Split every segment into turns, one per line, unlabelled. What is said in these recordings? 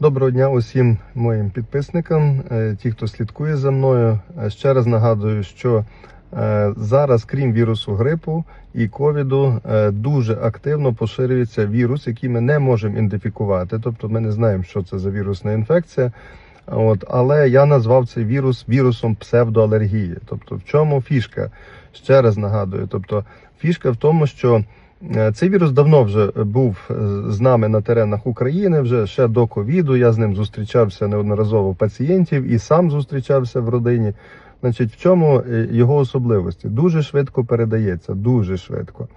Доброго дня усім моїм підписникам, е, ті, хто слідкує за мною. Е, Ще раз нагадую, що е, зараз, крім вірусу грипу і ковіду, дуже активно поширюється вірус, який ми не можемо ідентифікувати. Тобто ми не знаємо, що це за вірусна інфекція. От, але я назвав цей вірус вірусом псевдоалергії. Тобто, в чому фішка? Ще раз нагадую. Тобто, фішка в тому, що Цей вірус давно вже був е, з нами на теренах України, вже ще до ковіду. Я з ним зустрічався неодноразово пацієнтів і сам зустрічався в родині. Значить, в чому е, його особливості? Дуже швидко передається, дуже швидко.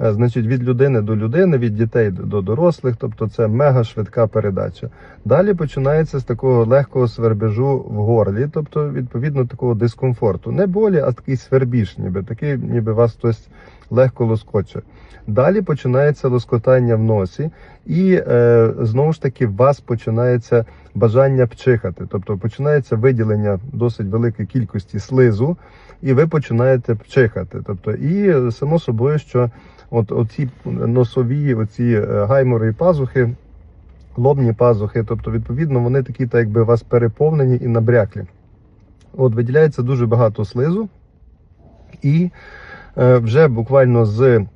Е, Значить, від людини до людини, від дітей до дорослих, тобто це мега швидка передача. Далі починається з такого легкого свербежу в горлі, тобто відповідно такого дискомфорту. Не болі, а такий свербіж, ніби такий, ніби вас хтось легко лоскоче. Далі починається лоскотання в носі, і е, знову ж таки, в вас починається бажання пчихати, тобто починається виділення досить великої кількості слизу, і ви починаєте пчихати. Тобто, і само собою, що от оці носові, оці е, гаймори і пазухи. Лобні пазухи, тобто, відповідно, вони такі, так якби у вас переповнені і набряклі. От виділяється дуже багато слизу, і е, вже буквально з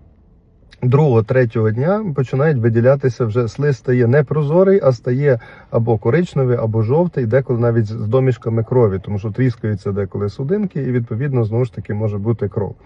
другого, третього дня починають виділятися вже слиз стає не прозорий, а стає або коричневий, або жовтий, деколи навіть з домішками крові, тому що тріскаються деколи судинки, і відповідно знову ж таки може бути кров.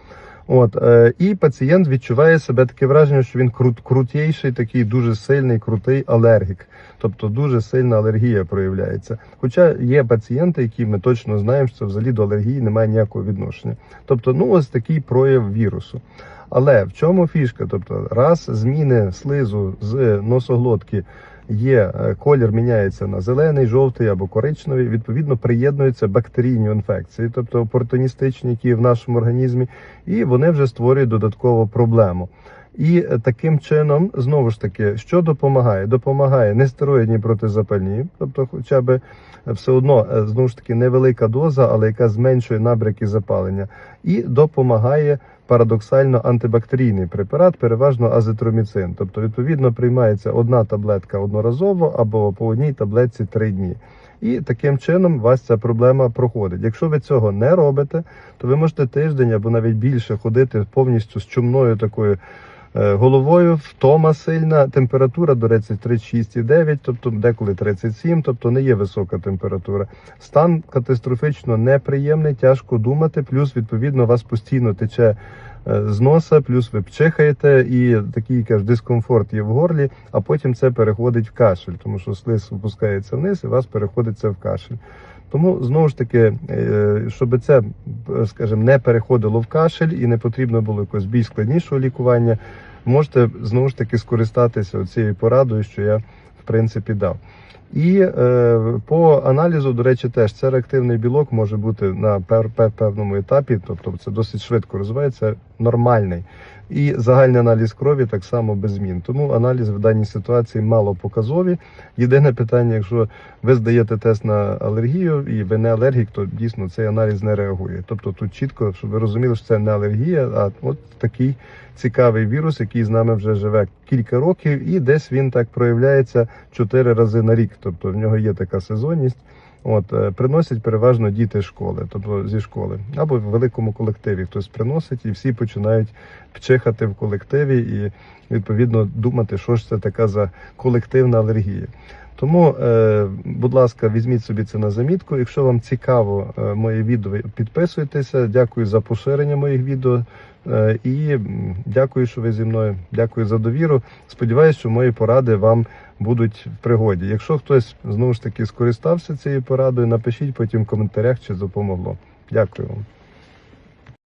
От е, і пацієнт відчуває себе таке враження, що він крут, крутіший, такий дуже сильний, крутий алергік, тобто дуже сильна алергія проявляється. Хоча є пацієнти, які ми точно знаємо, що взагалі до алергії немає ніякого відношення. Тобто, ну ось такий прояв вірусу. Але в чому фішка? Тобто, раз зміни слизу з носоглотки є, е, колір міняється на зелений, жовтий або коричневий, відповідно приєднуються бактерійні інфекції, тобто опортуністичні, які в нашому організмі, і вони вже створюють додаткову проблему. І е, таким чином, знову ж таки, що допомагає? Допомагає нестероїдні протизапальні, тобто, хоча б все одно е, знову ж таки невелика доза, але яка зменшує набряки запалення, і допомагає парадоксально антибактерійний препарат, переважно азитроміцин. Тобто, відповідно, приймається одна таблетка одноразово або по одній таблетці три дні. І таким чином у вас ця проблема проходить. Якщо ви цього не робите, то ви можете тиждень або навіть більше ходити повністю з чумною такою головою, втома сильна, температура, до речі, 36,9, тобто деколи 37, тобто не є висока температура. Стан катастрофічно неприємний, тяжко думати, плюс, відповідно, вас постійно тече е, з носа, плюс ви пчихаєте, і такий каже, дискомфорт є в горлі, а потім це переходить в кашель, тому що слиз опускається вниз і вас переходить це в кашель. Тому знову ж таки, е, щоб це, е, скажімо, не переходило в кашель і не потрібно було якогось більш складнішого лікування, можете знову ж таки скористатися цією порадою, що я в принципі дав. І е, по аналізу, до речі, теж це реактивний білок може бути на пер, певному етапі, тобто це досить швидко розвивається, нормальний. І загальний аналіз крові так само без змін. Тому аналіз в даній ситуації мало показові. Єдине питання, якщо ви здаєте тест на алергію і ви не алергік, то дійсно цей аналіз не реагує. Тобто тут чітко, щоб ви розуміли, що це не алергія, а от такий цікавий вірус, який з нами вже живе кілька років, і десь він так проявляється чотири рази на рік. Тобто в нього є така сезонність. От е, приносять переважно діти школи, тобто зі школи, або в великому колективі хтось приносить, і всі починають пчихати в колективі і відповідно думати, що ж це така за колективна алергія. Тому, е, будь ласка, візьміть собі це на замітку. Якщо вам цікаво е, моє відео, підписуйтеся. Дякую за поширення моїх відео. Е, і дякую, що ви зі мною. Дякую за довіру. Сподіваюсь, що мої поради вам будуть в пригоді. Якщо хтось знову ж таки скористався цією порадою, напишіть потім в коментарях, чи допомогло. Дякую вам.